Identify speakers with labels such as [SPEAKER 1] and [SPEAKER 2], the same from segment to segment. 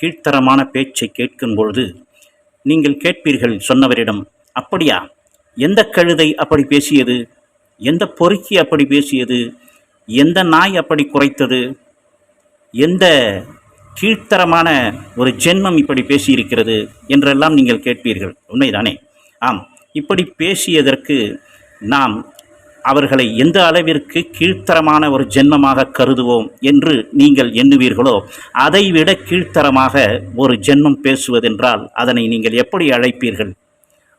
[SPEAKER 1] கீழ்த்தரமான பேச்சை கேட்கும் பொழுது நீங்கள் கேட்பீர்கள் சொன்னவரிடம் அப்படியா? எந்த கழுதை அப்படி பேசியது? எந்த பொறுக்கி அப்படி பேசியது? எந்த நாய் அப்படி குறைத்தது? எந்த கீழ்த்தரமான ஒரு ஜென்மம் இப்படி பேசியிருக்கிறது? என்றெல்லாம் நீங்கள் கேட்பீர்கள். உண்மைதானே? ஆம். இப்படி பேசியதற்கு நாம் அவர்களை எந்த அளவிற்கு கீழ்த்தரமான ஒரு ஜென்மமாக கருதுவோம் என்று நீங்கள் எண்ணுவீர்களோ அதைவிட கீழ்த்தரமாக ஒரு ஜென்மம் பேசுவதென்றால் அதனை நீங்கள் எப்படி அழைப்பீர்கள்?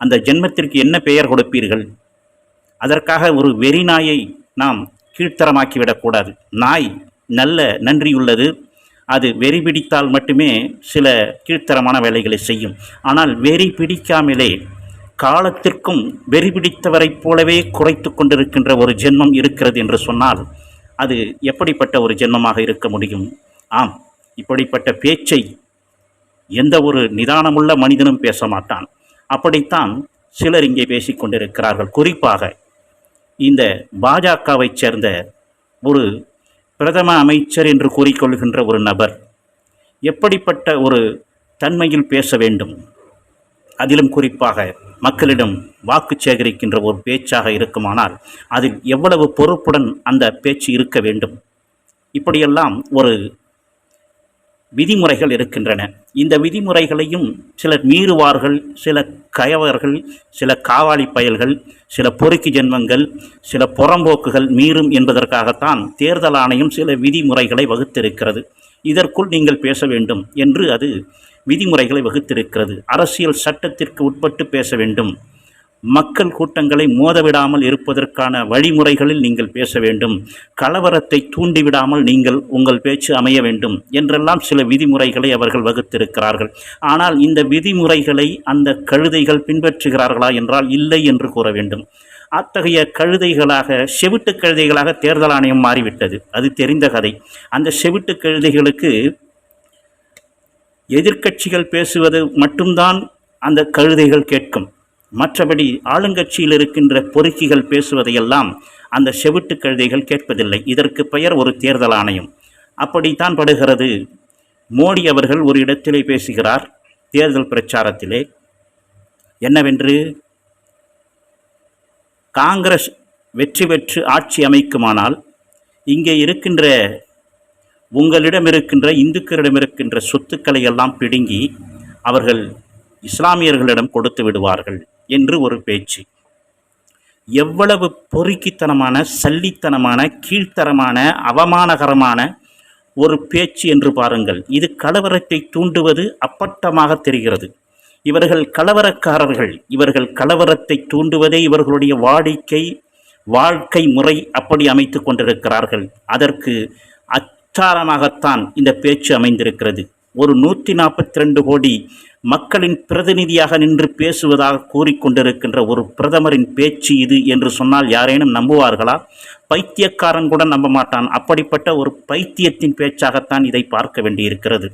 [SPEAKER 1] அந்த ஜென்மத்திற்கு என்ன பெயர் கொடுப்பீர்கள்? அதற்காக ஒரு வெறி நாயை நாம் கீழ்த்தரமாக்கி விடக்கூடாது நாய் நல்ல நன்றியுள்ளது. அது வெறி பிடித்தால் மட்டுமே சில கீழ்த்தரமான வேலைகளை செய்யும். ஆனால் வெறி பிடிக்காமலே காலத்திற்கும் வெறி பிடித்தவரைப் போலவே குறைத்து கொண்டிருக்கின்ற ஒரு ஜென்மம் இருக்கிறது என்று சொன்னால் அது எப்படிப்பட்ட ஒரு ஜென்மமாக இருக்க முடியும்? ஆம் இப்படிப்பட்ட பேச்சை எந்த ஒரு நிதானமுள்ள மனிதனும் பேச மாட்டான். அப்படித்தான் சிலர் இங்கே பேசிக்கொண்டிருக்கிறார்கள் குறிப்பாக இந்த பாஜகவைச் சேர்ந்த ஒரு பிரதம அமைச்சர் என்று கூறிக்கொள்கின்ற ஒரு நபர் எப்படிப்பட்ட ஒரு தன்மையில் பேச வேண்டும்? அதிலும் குறிப்பாக மக்களிடம் வாக்கு சேகரிக்கின்ற ஒரு பேச்சாக இருக்குமானால் அதில் எவ்வளவு பொறுப்புடன் அந்த பேச்சு இருக்க வேண்டும்? இப்படியெல்லாம் ஒரு விதிமுறைகள் இருக்கின்றன. இந்த விதிமுறைகளையும் சிலர் மீறுவார்கள் சில கயவர்கள் சில காவாலி பயல்கள் சில பொறுக்கி ஜென்மங்கள் சில புறம்போக்குகள் மீறும் என்பதற்காகத்தான் தேர்தல் ஆணையம் சில விதிமுறைகளை வகுத்திருக்கிறது. இதற்குள் நீங்கள் பேச வேண்டும் என்று அது விதிமுறைகளை வகுத்திருக்கிறது. அரசியல் சட்டத்திற்கு உட்பட்டு பேச வேண்டும். மக்கள் கூட்டங்களை மோதவிடாமல் இருப்பதற்கான வழிமுறைகளில் நீங்கள் பேச வேண்டும். கலவரத்தை தூண்டிவிடாமல் நீங்கள் உங்கள் பேச்சு அமைய வேண்டும் என்றெல்லாம் சில விதிமுறைகளை அவர்கள் வகுத்திருக்கிறார்கள். ஆனால் இந்த விதிமுறைகளை அந்த கழுதைகள் பின்பற்றுகிறார்களா என்றால் இல்லை என்று கூற வேண்டும். அத்தகைய கழுதைகளாக செவிட்டு கழுதைகளாக தேர்தல் ஆணையம் மாறிவிட்டது. அது தெரிந்த கதை. அந்த செவிட்டு கழுதைகளுக்கு எதிர்க்கட்சிகள் பேசுவது மட்டும்தான் அந்த கழுதைகள் கேட்கும். மற்றபடி ஆளுங்கட்சியில் இருக்கின்ற பொறுக்கிகள் பேசுவதையெல்லாம் அந்த செவிட்டு கழுதைகள் கேட்பதில்லை. இதற்கு பெயர் ஒரு தேர்தல் ஆணையம். அப்படித்தான் படுகிறது. மோடி அவர்கள் ஒரு இடத்திலே பேசுகிறார் தேர்தல் பிரச்சாரத்திலே. என்னவென்று? காங்கிரஸ் வெற்றி பெற்று ஆட்சி அமைக்குமானால் இங்கே இருக்கின்ற உங்களிடம் இருக்கின்ற இந்துக்களிடம் இருக்கின்ற சொத்துக்களை எல்லாம் பிடுங்கி அவர்கள் இஸ்லாமியர்களிடம் கொடுத்து விடுவார்கள் என்று ஒரு பேச்சு. எவ்வளவு பொறுக்கித்தனமான சல்லித்தனமான கீழ்த்தரமான அவமானகரமான ஒரு பேச்சு என்று பாருங்கள். இது கலவரத்தை தூண்டுவது அப்பட்டமாக தெரிகிறது. இவர்கள் கலவரக்காரர்கள். இவர்கள் கலவரத்தை தூண்டுவதே இவர்களுடைய வாடிக்கை வாழ்க்கை முறை அப்படி அமைத்து கொண்டிருக்கிறார்கள். அதற்கு அச்சாரமாகத்தான் இந்த பேச்சு அமைந்திருக்கிறது. ஒரு நூற்றி நாற்பத்தி ரெண்டு கோடி மக்களின் பிரதிநிதியாக நின்று பேசுவதாக கூறிக்கொண்டிருக்கின்ற ஒரு பிரதமரின் பேச்சு இது என்று சொன்னால் யாரேனும் நம்புவார்களா? பைத்தியக்காரன் கூட நம்ப மாட்டான். அப்படிப்பட்ட ஒரு பைத்தியத்தின் பேச்சாகத்தான் இதை பார்க்க வேண்டியிருக்கிறது.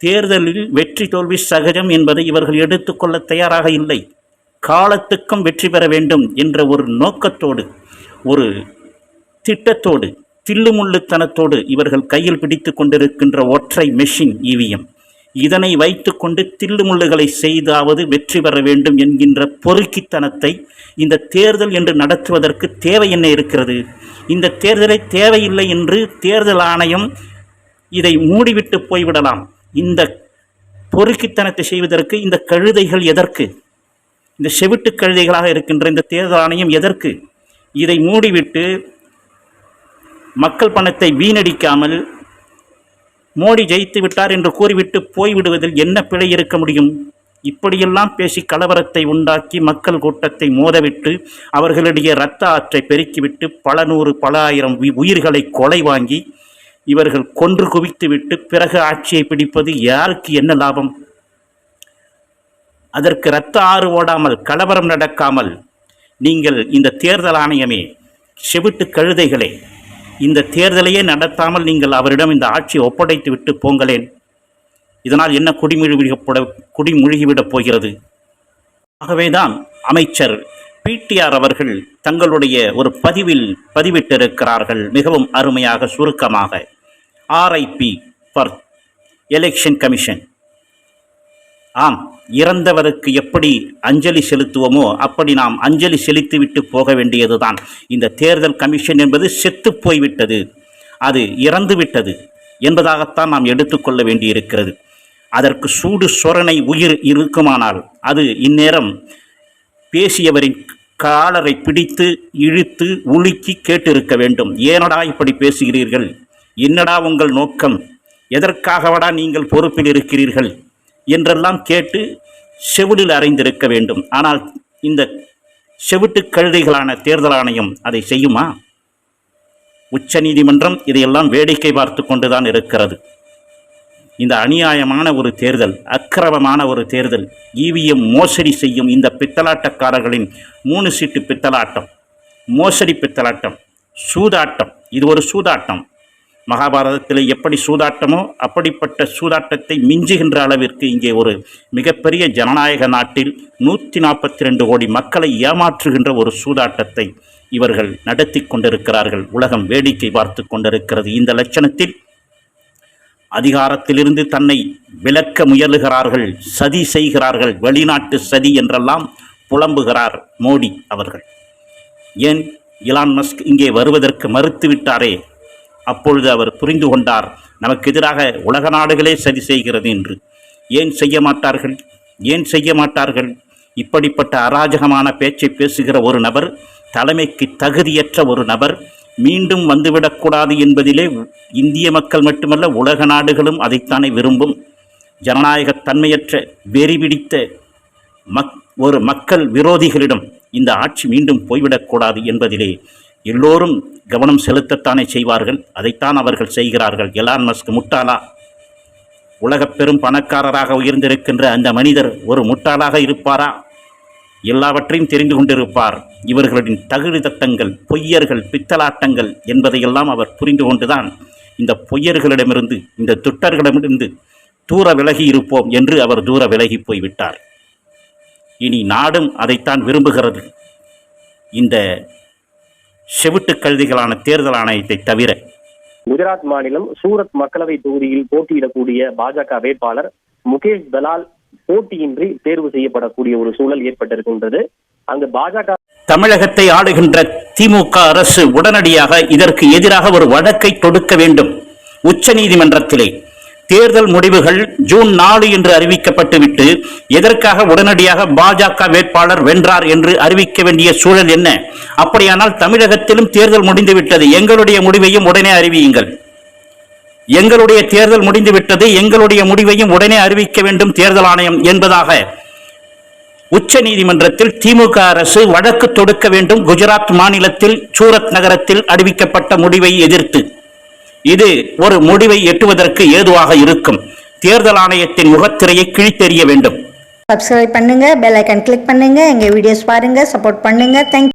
[SPEAKER 1] தேர்தலில் வெற்றி தோல்வி சகஜம் என்பதை இவர்கள் எடுத்துக்கொள்ள தயாராக இல்லை. காலத்துக்கும் வெற்றி பெற வேண்டும் என்ற ஒரு நோக்கத்தோடு ஒரு திட்டத்தோடு தில்லுமுள்ளுத்தனத்தோடு இவர்கள் கையில் பிடித்து கொண்டிருக்கின்ற ஒற்றை மெஷின் இவிஎம் இதனை வைத்துக்கொண்டு தில்லுமுள்ளுகளை செய்தாவது வெற்றி பெற வேண்டும் என்கின்ற பொறுக்கித்தனத்தை இந்த தேர்தல் என்று நடத்துவதற்கு தேவை என்ன இருக்கிறது? இந்த தேர்தலை தேவையில்லை என்று தேர்தல் ஆணையம் இதை மூடிவிட்டு போய்விடலாம். இந்த பொறுக்கித்தனத்தை செய்வதற்கு இந்த கழுதைகள் எதற்கு? இந்த செவிட்டு கழுதைகளாக இருக்கின்ற இந்த தேர்தல் ஆணையம் எதற்கு? இதை மூடிவிட்டு மக்கள் பணத்தை வீணடிக்காமல் மோடி ஜெயித்து விட்டார் என்று கூறிவிட்டு போய்விடுவதில் என்ன பிழை இருக்க முடியும்? இப்படியெல்லாம் பேசி கலவரத்தை உண்டாக்கி மக்கள் கூட்டத்தை மோதவிட்டு அவர்களுடைய இரத்த ஆற்றை பெருக்கிவிட்டு பல நூறு பல ஆயிரம் உயிர்களை கொலை வாங்கி இவர்கள் கொன்று குவித்துவிட்டு பிறகு ஆட்சியை பிடிப்பது யாருக்கு என்ன லாபம்? அதற்கு இரத்த ஆறு ஓடாமல் கலவரம் நடக்காமல் நீங்கள் இந்த தேர்தல் ஆணையமே செவிட்டு கழுதைகளே. இந்த தேர்தலையே நடத்தாமல் நீங்கள் அவரிடம் இந்த ஆட்சியை ஒப்படைத்து விட்டு போங்களேன். இதனால் என்ன குடிமொழிவிடப்பட குடிமொழிகிவிடப் போகிறது? ஆகவேதான் அமைச்சர் பிடிஆர் அவர்கள் தங்களுடைய ஒரு பதிவில் பதிவிட்டிருக்கிறார்கள். மிகவும் அருமையாக சுருக்கமாக. ஆர்ஐபி ஃபார் எலெக்ஷன் கமிஷன் ஆம் இறந்தவருக்கு எப்படி அஞ்சலி செலுத்துவோமோ அப்படி நாம் அஞ்சலி செலுத்திவிட்டு போக வேண்டியதுதான். இந்த தேர்தல் கமிஷன் என்பது செத்து போய்விட்டது. அது இறந்து விட்டது என்பதாகத்தான் நாம் எடுத்துக்கொள்ள வேண்டியிருக்கிறது. அதற்கு சூடு சொரணை உயிர் இருக்குமானால் அது இந்நேரம் பேசியவரின் காலரை பிடித்து இழுத்து உலுக்கி கேட்டிருக்க வேண்டும். ஏனடா இப்படி பேசுகிறீர்கள்? என்னடா உங்கள் நோக்கம்? எதற்காகவடா நீங்கள் பொறுப்பில் இருக்கிறீர்கள்? என்றெல்லாம் கேட்டு செவிலில் அறைந்திருக்க வேண்டும். ஆனால் இந்த செவிட்டு கழுதைகளான தேர்தல் ஆணையம் அதை செய்யுமா? உச்சநீதிமன்றம் இதையெல்லாம் வேடிக்கை பார்த்து கொண்டுதான் இருக்கிறது. இந்த அநியாயமான ஒரு தேர்தல் அக்கிரமமான ஒரு தேர்தல் இவிஎம் மோசடி செய்யும் இந்த பித்தலாட்டக்காரர்களின் மூணு சீட்டு பித்தலாட்டம் மோசடி பித்தலாட்டம் சூதாட்டம். இது ஒரு சூதாட்டம். மகாபாரதத்தில் எப்படி சூதாட்டமோ அப்படிப்பட்ட சூதாட்டத்தை மிஞ்சுகின்ற அளவிற்கு இங்கே ஒரு மிகப்பெரிய ஜனநாயக நாட்டில் நூற்றி நாற்பத்தி ரெண்டு கோடி மக்களை ஏமாற்றுகின்ற ஒரு சூதாட்டத்தை இவர்கள் நடத்தி கொண்டிருக்கிறார்கள். உலகம் வேடிக்கை பார்த்து கொண்டிருக்கிறது. இந்த லட்சணத்தில் அதிகாரத்திலிருந்து தன்னை விலக்க முயலுகிறார்கள் சதி செய்கிறார்கள் வெளிநாட்டு சதி என்றெல்லாம் புலம்புகிறார் மோடி அவர்கள். ஏன்? இலான் மஸ்க் இங்கே வருவதற்கு மறுத்துவிட்டாரே? அப்பொழுது அவர் புரிந்து கொண்டார் நமக்கு எதிராக உலக நாடுகளே சதி செய்கிறது என்று. ஏன் செய்ய மாட்டார்கள்? ஏன் செய்ய மாட்டார்கள்? இப்படிப்பட்ட அராஜகமான பேச்சை பேசுகிற ஒரு நபர் தலைமைக்கு தகுதியற்ற ஒரு நபர் மீண்டும் வந்துவிடக்கூடாது என்பதிலே இந்திய மக்கள் மட்டுமல்ல உலக நாடுகளும் அதைத்தானே விரும்பும். ஜனநாயக தன்மையற்ற வெறி பிடித்த மக் ஒரு மக்கள் விரோதிகளிடம் இந்த ஆட்சி மீண்டும் போய்விடக்கூடாது என்பதிலே எல்லோரும் கவனம் செலுத்தத்தானே செய்வார்கள். அதைத்தான் அவர்கள் செய்கிறார்கள். எலான் மஸ்க் முட்டாளா? உலகப் பெரும் பணக்காரராக உயர்ந்திருக்கின்ற அந்த மனிதர் ஒரு முட்டாளாக இருப்பாரா? எல்லாவற்றையும் தெரிந்து கொண்டிருப்பார். இவர்களின் தகுதி தட்டங்கள் பொய்யர்கள் பித்தலாட்டங்கள் என்பதையெல்லாம் அவர் புரிந்து கொண்டுதான் இந்த பொய்யர்களிடமிருந்து இந்த துட்டர்களிடமிருந்து தூர விலகி இருப்போம் என்று அவர் தூர விலகி போய்விட்டார். இனி நாடும் அதைத்தான் விரும்புகிறது. இந்த செவிட்டு கழுதிகளான தேர்தல் ஆணையத்தை தவிர
[SPEAKER 2] குஜராத் மாநிலம் சூரத் மக்களவை தொகுதியில் போட்டியிடக்கூடிய பாஜக வேட்பாளர் முகேஷ் தலால் போட்டியின்றி தேர்வு செய்யப்படக்கூடிய ஒரு சூழல் ஏற்பட்டிருக்கின்றது. அங்கு பாஜக
[SPEAKER 1] தமிழகத்தை ஆளுகின்ற திமுக அரசு உடனடியாக இதற்கு எதிராக ஒரு வழக்கை தொடுக்க வேண்டும். உச்சநீதிமன்றத்திலே தேர்தல் முடிவுகள் ஜூன் நாலு என்று அறிவிக்கப்பட்டுவிட்டு எதற்காக உடனடியாக பாஜக வேட்பாளர் வென்றார் என்று அறிவிக்க வேண்டிய சூழல் என்ன? அப்படியானால் தமிழகத்திலும் தேர்தல் முடிந்துவிட்டது. எங்களுடைய முடிவையும் உடனே அறிவியுங்கள். எங்களுடைய தேர்தல் முடிந்துவிட்டது. எங்களுடைய முடிவையும் உடனே அறிவிக்க வேண்டும் தேர்தல் ஆணையம் என்பதாக உச்ச நீதிமன்றத்தில் திமுக அரசு வழக்கு தொடுக்க வேண்டும். குஜராத் மாநிலத்தில் சூரத் நகரத்தில் அறிவிக்கப்பட்ட முடிவை எதிர்த்து. இது ஒரு முடிவை எட்டுவதற்கு ஏதுவாக இருக்கும். தேர்தல் ஆணையத்தின் முகத்திரையை கிழித்தெறிய வேண்டும்.
[SPEAKER 3] சப்ஸ்கிரைப் பண்ணுங்க பெல் ஐக்கன் கிளிக் பண்ணுங்க எங்க வீடியோஸ் பாருங்க சப்போர்ட் பண்ணுங்க. தேங்க்